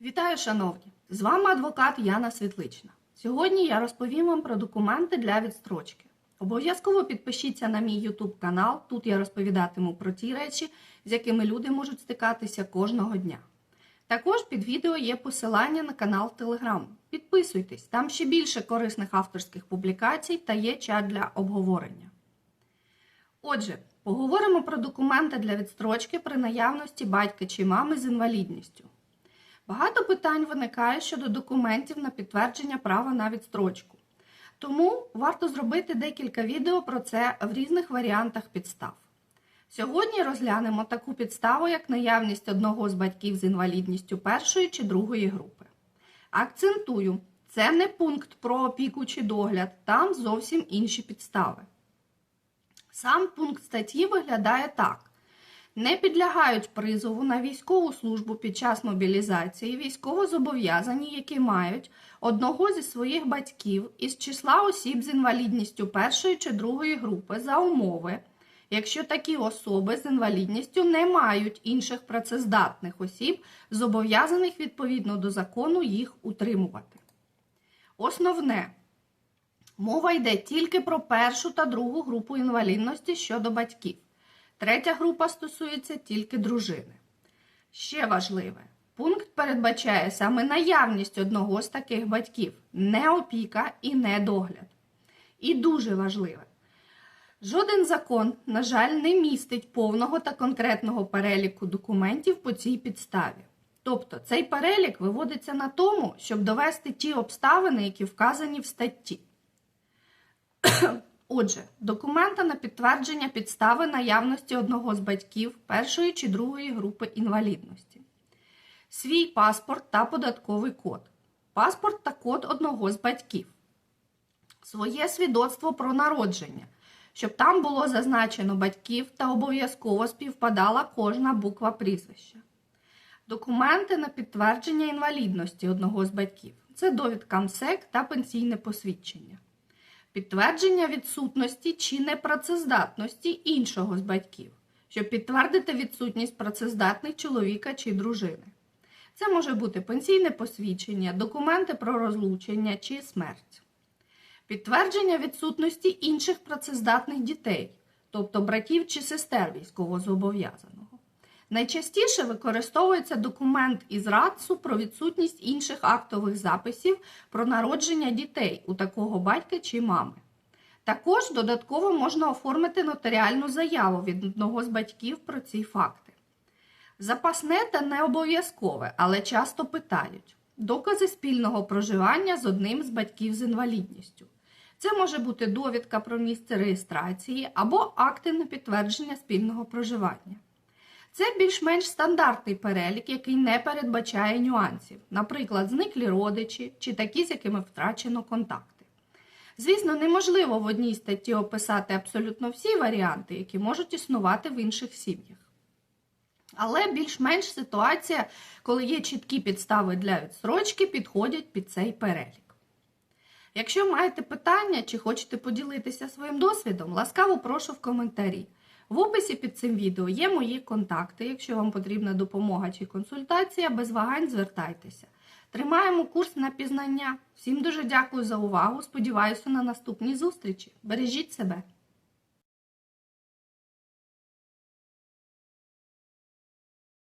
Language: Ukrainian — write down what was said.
Вітаю, шановні! З вами адвокат Яна Світлична. Сьогодні я розповім вам про документи для відстрочки. Обов'язково підпишіться на мій YouTube канал. Тут я розповідатиму про ті речі, з якими люди можуть стикатися кожного дня. Також під відео є посилання на канал Telegram. Підписуйтесь, там ще більше корисних авторських публікацій та є чат для обговорення. Отже, поговоримо про документи для відстрочки при наявності батька чи мами з інвалідністю. Багато питань виникає щодо документів на підтвердження права на відстрочку. Тому варто зробити декілька відео про це в різних варіантах підстав. Сьогодні розглянемо таку підставу, як наявність одного з батьків з інвалідністю першої чи другої групи. Акцентую, це не пункт про опіку чи догляд, там зовсім інші підстави. Сам пункт статті виглядає так. Не підлягають призову на військову службу під час мобілізації військовозобов'язані, які мають одного зі своїх батьків із числа осіб з інвалідністю першої чи другої групи за умови, якщо такі особи з інвалідністю не мають інших працездатних осіб, зобов'язаних відповідно до закону їх утримувати. Основне. Мова йде тільки про першу та другу групу інвалідності щодо батьків. Третя група стосується тільки дружини. Ще важливе, пункт передбачає саме наявність одного з таких батьків, не опіка і не догляд. І дуже важливе. Жоден закон, на жаль, не містить повного та конкретного переліку документів по цій підставі. Тобто цей перелік виводиться на тому, щоб довести ті обставини, які вказані в статті. Отже, документи на підтвердження підстави наявності одного з батьків першої чи другої групи інвалідності, свій паспорт та податковий код, паспорт та код одного з батьків, своє свідоцтво про народження, щоб там було зазначено батьків та обов'язково співпадала кожна буква прізвища. Документи на підтвердження інвалідності одного з батьків. Це довідка МСЕК та пенсійне посвідчення підтвердження відсутності чи непрацездатності іншого з батьків, щоб підтвердити відсутність працездатних чоловіка чи дружини. Це може бути пенсійне посвідчення, документи про розлучення чи смерть. Підтвердження відсутності інших працездатних дітей, тобто братів чи сестер військовозобов'язаного. Найчастіше використовується документ із РАЦУ про відсутність інших актових записів про народження дітей у такого батька чи мами. Також додатково можна оформити нотаріальну заяву від одного з батьків про ці факти. Запасне та не обов'язкове, але часто питають докази спільного проживання з одним з батьків з інвалідністю. Це може бути довідка про місце реєстрації або акти на підтвердження спільного проживання. Це більш-менш стандартний перелік, який не передбачає нюансів, наприклад, зниклі родичі чи такі, з якими втрачено контакти. Звісно, неможливо в одній статті описати абсолютно всі варіанти, які можуть існувати в інших сім'ях. Але більш-менш ситуація, коли є чіткі підстави для відстрочки, підходять під цей перелік. Якщо маєте питання чи хочете поділитися своїм досвідом, ласкаво прошу в коментарі. В описі під цим відео є мої контакти. Якщо вам потрібна допомога чи консультація, без вагань звертайтеся. Тримаємо курс на пізнання. Всім дуже дякую за увагу. Сподіваюся на наступні зустрічі. Бережіть себе!